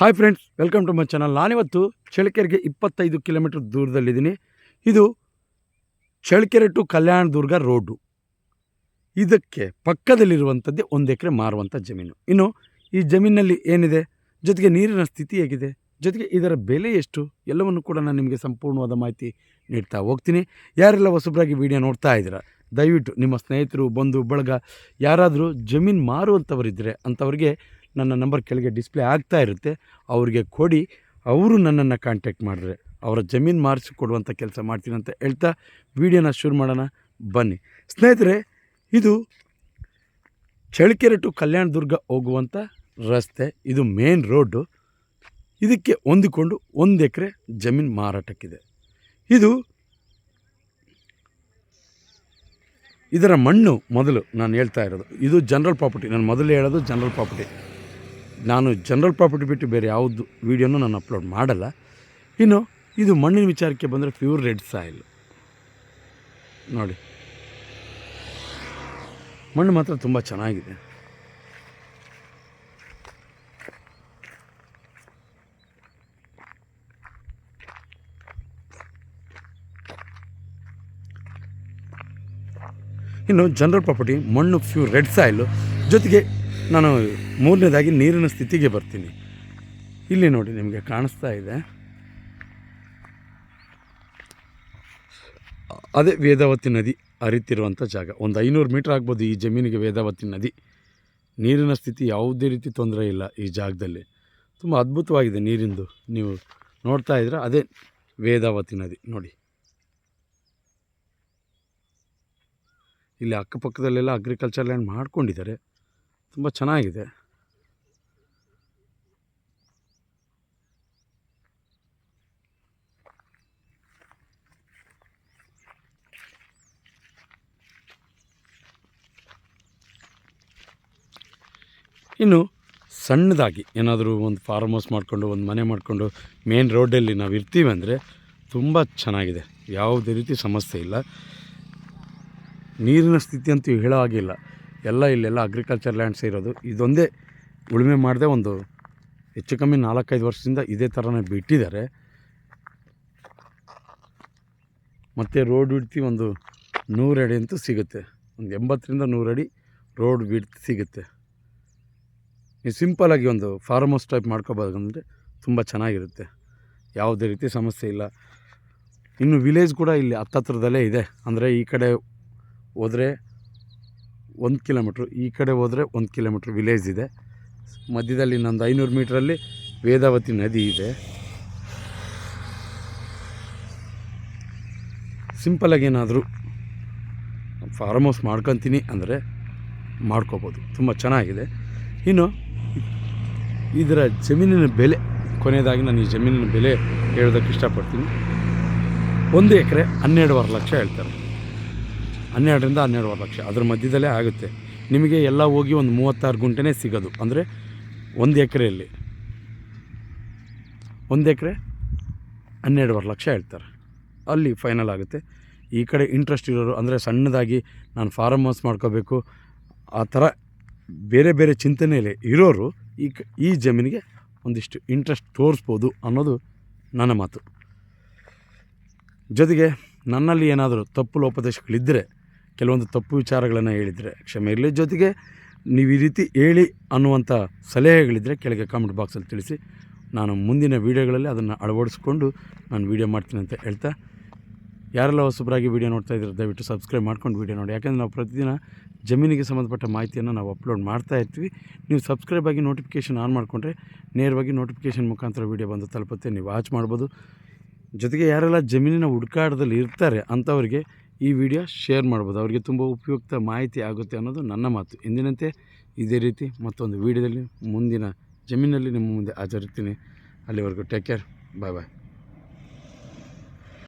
Hi friends welcome to my channel ನಾನಿವತ್ತು ಚಳ್ಳಕೆರೆಗೆ ಇಪ್ಪತ್ತೈದು ಕಿಲೋಮೀಟರ್ ದೂರದಲ್ಲಿದ್ದೀನಿ. ಇದು Challakere to Kalyanadurga road. ಇದಕ್ಕೆ ಪಕ್ಕದಲ್ಲಿರುವಂಥದ್ದೇ ಒಂದು ಎಕರೆ ಮಾರುವಂಥ ಜಮೀನು. ಇನ್ನು ಈ ಜಮೀನಲ್ಲಿ ಏನಿದೆ? ಜೊತೆಗೆ ನೀರಿನ ಸ್ಥಿತಿ ಹೇಗಿದೆ? ಜೊತೆಗೆ ಇದರ ಬೆಲೆ ಎಷ್ಟು? ಎಲ್ಲವನ್ನು ಕೂಡ ನಾನು ನಿಮಗೆ ಸಂಪೂರ್ಣವಾದ ಮಾಹಿತಿ ನೀಡ್ತಾ ಹೋಗ್ತೀನಿ. ಯಾರೆಲ್ಲ ಹೊಸಬ್ರಾಗಿ ವಿಡಿಯೋ ನೋಡ್ತಾ ಇದ್ದೀರಾ, ದಯವಿಟ್ಟು ನಿಮ್ಮ ಸ್ನೇಹಿತರು, ಬಂಧು, ಬಳಗ, ಯಾರಾದರೂ ಜಮೀನು ಮಾರುವಂಥವರಿದ್ದರೆ ಅಂಥವ್ರಿಗೆ ನನ್ನ ನಂಬರ್ ಕೆಳಗೆ ಡಿಸ್ಪ್ಲೇ ಆಗ್ತಾ ಇರುತ್ತೆ. ಅವರಿಗೆ ಕೊಡಿ. ಅವರು ನನ್ನನ್ನು ಕಾಂಟ್ಯಾಕ್ಟ್ ಮಾಡಿದ್ರೆ ಅವರ ಜಮೀನು ಮಾರಿಸಿ ಕೊಡುವಂಥ ಕೆಲಸ ಮಾಡ್ತೀನಿ ಅಂತ ಹೇಳ್ತಾ ವಿಡಿಯೋನ ಶುರು ಮಾಡೋಣ. ಬನ್ನಿ. ಸ್ನೇಹಿತರೆ, ಇದು ಚಳ್ಳಕೆರೆ ಟು ಕಲ್ಯಾಣ ದುರ್ಗ ಹೋಗುವಂಥ ರಸ್ತೆ. ಇದು ಮೇನ್ ರೋಡು ಇದಕ್ಕೆ ಹೊಂದಿಕೊಂಡು ಒಂದು ಎಕರೆ ಜಮೀನು ಮಾರಾಟಕ್ಕಿದೆ. ಇದು ಇದರ ಮಣ್ಣು ಮೊದಲು ನಾನು ಹೇಳ್ತಾ ಇರೋದು. ಇದು ಜನರಲ್ ಪ್ರಾಪರ್ಟಿ ನಾನು ಮೊದಲು ಹೇಳೋದು ಜನರಲ್ ಪ್ರಾಪರ್ಟಿ ನಾನು ಜನರಲ್ ಪ್ರಾಪರ್ಟಿ ಬಿಟ್ಟು ಬೇರೆ ಯಾವುದು ವೀಡಿಯೋನು ನಾನು ಅಪ್ಲೋಡ್ ಮಾಡಲ್ಲ. ಇನ್ನು, ಇದು ಮಣ್ಣಿನ ವಿಚಾರಕ್ಕೆ ಬಂದರೆ ಪ್ಯೂರ್ ರೆಡ್ ಸಾಯಿಲ್ ನೋಡಿ. ಮಣ್ಣು ಮಾತ್ರ ತುಂಬ ಚೆನ್ನಾಗಿದೆ. ಇನ್ನು ಜನರಲ್ ಪ್ರಾಪರ್ಟಿ ಮಣ್ಣು ಪ್ಯೂರ್ ರೆಡ್ ಸಾಯಿಲು ಜೊತೆಗೆ ನಾನು ಮೂರನೇದಾಗಿ ನೀರಿನ ಸ್ಥಿತಿಗೆ ಬರ್ತೀನಿ. ಇಲ್ಲಿ ನೋಡಿ ನಿಮಗೆ ಕಾಣಿಸ್ತಾ ಇದೆ. ಅದೇ ವೇದಾವತಿ ನದಿ ಹರಿತಿರುವಂಥ ಜಾಗ. ಒಂದು ಐನೂರು ಮೀಟ್ರ್ ಆಗ್ಬೋದು ಈ ಜಮೀನಿಗೆ ವೇದಾವತಿ ನದಿ. ನೀರಿನ ಸ್ಥಿತಿ ಯಾವುದೇ ರೀತಿ ತೊಂದರೆ ಇಲ್ಲ ಈ ಜಾಗದಲ್ಲಿ. ತುಂಬ ಅದ್ಭುತವಾಗಿದೆ ನೀರಿಂದು. ನೀವು ನೋಡ್ತಾ ಇದ್ರೆ ಅದೇ ವೇದಾವತಿ ನದಿ. ನೋಡಿ. ಇಲ್ಲಿ ಅಕ್ಕಪಕ್ಕದಲ್ಲೆಲ್ಲ ಅಗ್ರಿಕಲ್ಚರ್ ಲ್ಯಾಂಡ್ ಮಾಡ್ಕೊಂಡಿದ್ದಾರೆ. ತುಂಬ ಚೆನ್ನಾಗಿದೆ. ಇನ್ನು ಸಣ್ಣದಾಗಿ ಏನಾದರೂ ಒಂದು ಫಾರ್ಮ್ ಹೌಸ್ ಮಾಡಿಕೊಂಡು, ಒಂದು ಮನೆ ಮಾಡಿಕೊಂಡು ಮೇನ್ ರೋಡಲ್ಲಿ ನಾವು ಇರ್ತೀವಿ ಅಂದರೆ ತುಂಬ ಚೆನ್ನಾಗಿದೆ. ಯಾವುದೇ ರೀತಿ ಸಮಸ್ಯೆ ಇಲ್ಲ. ನೀರಿನ ಸ್ಥಿತಿ ಅಂತೂ ಹೇಳೋ ಹಾಗಿಲ್ಲ ಎಲ್ಲ ಇಲ್ಲೆಲ್ಲ ಅಗ್ರಿಕಲ್ಚರ್ ಲ್ಯಾಂಡ್ಸ್ ಇರೋದು. ಇದೊಂದೇ ಉಳುಮೆ ಮಾಡದೆ ಒಂದು ಹೆಚ್ಚು ಕಮ್ಮಿ ನಾಲ್ಕೈದು ವರ್ಷದಿಂದ ಇದೇ ಥರನೇ ಬಿಟ್ಟಿದ್ದಾರೆ. ಮತ್ತು ರೋಡ್ ಬಿಡ್ತಿ ಒಂದು ನೂರು ಅಡಿ ಅಂತೂ ಸಿಗುತ್ತೆ. ಒಂದು ಎಂಬತ್ತರಿಂದ ನೂರಡಿ ರೋಡ್ ಬಿಡ್ತಿ ಸಿಗುತ್ತೆ. ನೀವು ಸಿಂಪಲಾಗಿ ಒಂದು ಫಾರ್ಮ್ ಹೌಸ್ ಟೈಪ್ ಮಾಡ್ಕೋಬೋದಂದರೆ ತುಂಬ ಚೆನ್ನಾಗಿರುತ್ತೆ. ಯಾವುದೇ ರೀತಿ ಸಮಸ್ಯೆ ಇಲ್ಲ. ಇನ್ನು ವಿಲೇಜ್ ಕೂಡ ಇಲ್ಲಿ ಹತ್ತತ್ರದಲ್ಲೇ ಇದೆ. ಅಂದರೆ ಈ ಕಡೆ ಹೋದರೆ ಒಂದು ಕಿಲೋಮೀಟ್ರ್, ಈ ಕಡೆ ಹೋದರೆ ಒಂದು ಕಿಲೋಮೀಟ್ರ್ ವಿಲೇಜ್ ಇದೆ. ಮಧ್ಯದಲ್ಲಿ ಇನ್ನೊಂದು ಐನೂರು ಮೀಟ್ರಲ್ಲಿ ವೇದಾವತಿ ನದಿ ಇದೆ. ಸಿಂಪಲಾಗಿ ಏನಾದರೂ ಫಾರ್ಮ್ ಹೌಸ್ ಮಾಡ್ಕೊತೀನಿ ಅಂದರೆ ಮಾಡ್ಕೋಬೋದು. ತುಂಬ ಚೆನ್ನಾಗಿದೆ. ಇನ್ನು ಇದರ ಜಮೀನಿನ ಬೆಲೆ, ಕೊನೆಯದಾಗಿ ನಾನು ಈ ಜಮೀನಿನ ಬೆಲೆ ಹೇಳೋದಕ್ಕೆ ಇಷ್ಟಪಡ್ತೀನಿ. ಒಂದು ಎಕರೆ ಹನ್ನೆರಡುವರೆ ಲಕ್ಷ ಹೇಳ್ತಾರೆ. ಹನ್ನೆರಡರಿಂದ ಹನ್ನೆರಡುವರೆ ಲಕ್ಷ. ಅದ್ರ ಮಧ್ಯದಲ್ಲೇ ಆಗುತ್ತೆ. ನಿಮಗೆ ಎಲ್ಲ ಹೋಗಿ ಒಂದು ಮೂವತ್ತಾರು ಗುಂಟೆನೇ ಸಿಗೋದು. ಅಂದರೆ ಒಂದು ಎಕರೆಯಲ್ಲಿ. ಒಂದು ಎಕರೆ ಹನ್ನೆರಡುವರೆ ಲಕ್ಷ ಹೇಳ್ತಾರೆ. ಅಲ್ಲಿ ಫೈನಲ್ ಆಗುತ್ತೆ. ಈ ಕಡೆ ಇಂಟ್ರೆಸ್ಟ್ ಇರೋರು, ಅಂದರೆ ಸಣ್ಣದಾಗಿ ನಾನು ಫಾರಮ್ ಹೌಸ್ ಮಾಡ್ಕೋಬೇಕು. ಆ ಥರ ಬೇರೆ ಬೇರೆ ಚಿಂತನೆಯಲ್ಲಿ ಇರೋರು ಈ ಈ ಜಮೀನಿಗೆ ಒಂದಿಷ್ಟು ಇಂಟ್ರೆಸ್ಟ್ ತೋರಿಸ್ಬೋದು ಅನ್ನೋದು ನನ್ನ ಮಾತು. ಜೊತೆಗೆ ನನ್ನಲ್ಲಿ ಏನಾದರೂ ತಪ್ಪು ಲೋಪದೇಶಗಳಿದ್ದರೆ ಕೆಲವೊಂದು ತಪ್ಪು ವಿಚಾರಗಳನ್ನು ಹೇಳಿದರೆ, ಕ್ಷಮೆ ಇರಲಿ. ಜೊತೆಗೆ ನೀವು ಈ ರೀತಿ ಹೇಳಿ ಅನ್ನುವಂಥ ಸಲಹೆಗಳಿದ್ದರೆ ಕೆಳಗೆ ಕಾಮೆಂಟ್ ಬಾಕ್ಸಲ್ಲಿ ತಿಳಿಸಿ. ನಾನು ಮುಂದಿನ ವೀಡಿಯೋಗಳಲ್ಲಿ ಅದನ್ನು ಅಳವಡಿಸ್ಕೊಂಡು ನಾನು ವೀಡಿಯೋ ಮಾಡ್ತೀನಿ ಅಂತ ಹೇಳ್ತಾ. ಯಾರೆಲ್ಲ ಹೊಸಬರಾಗಿ ವೀಡಿಯೋ ನೋಡ್ತಾ ಇದ್ದಾರೆ ದಯವಿಟ್ಟು ಸಬ್ಸ್ಕ್ರೈಬ್ ಮಾಡ್ಕೊಂಡು ವೀಡಿಯೋ ನೋಡಿ. ಯಾಕೆಂದರೆ ನಾವು ಪ್ರತಿದಿನ ಜಮೀನಿಗೆ ಸಂಬಂಧಪಟ್ಟ ಮಾಹಿತಿಯನ್ನು ನಾವು ಅಪ್ಲೋಡ್ ಮಾಡ್ತಾ ಇರ್ತೀವಿ. ನೀವು ಸಬ್ಸ್ಕ್ರೈಬ್ ಆಗಿ ನೋಟಿಫಿಕೇಷನ್ ಆನ್ ಮಾಡಿಕೊಂಡ್ರೆ ನೇರವಾಗಿ ನೋಟಿಫಿಕೇಷನ್ ಮುಖಾಂತರ ವೀಡಿಯೋ ಬಂದು ತಲುಪುತ್ತೆ. ನೀವು ವಾಚ್ ಮಾಡ್ಬೋದು. ಜೊತೆಗೆ ಯಾರೆಲ್ಲ ಜಮೀನಿನ ಹುಡುಕಾಟದಲ್ಲಿ ಇರ್ತಾರೆ ಅಂಥವ್ರಿಗೆ ಈ ವಿಡಿಯೋ ಶೇರ್ ಮಾಡ್ಬೋದು. ಅವರಿಗೆ ತುಂಬ ಉಪಯುಕ್ತ ಮಾಹಿತಿ ಆಗುತ್ತೆ ಅನ್ನೋದು ನನ್ನ ಮಾತು. ಎಂದಿನಂತೆ ಇದೇ ರೀತಿ ಮತ್ತೊಂದು ವಿಡಿಯೋದಲ್ಲಿ ಮುಂದಿನ ಜಮೀನಲ್ಲಿ ನಿಮ್ಮ ಮುಂದೆ ಹಾಜರಿರ್ತೀನಿ. ಅಲ್ಲಿವರೆಗೂ ಟೇಕ್ ಕೇರ್ ಬಾಯ್ ಬಾಯ್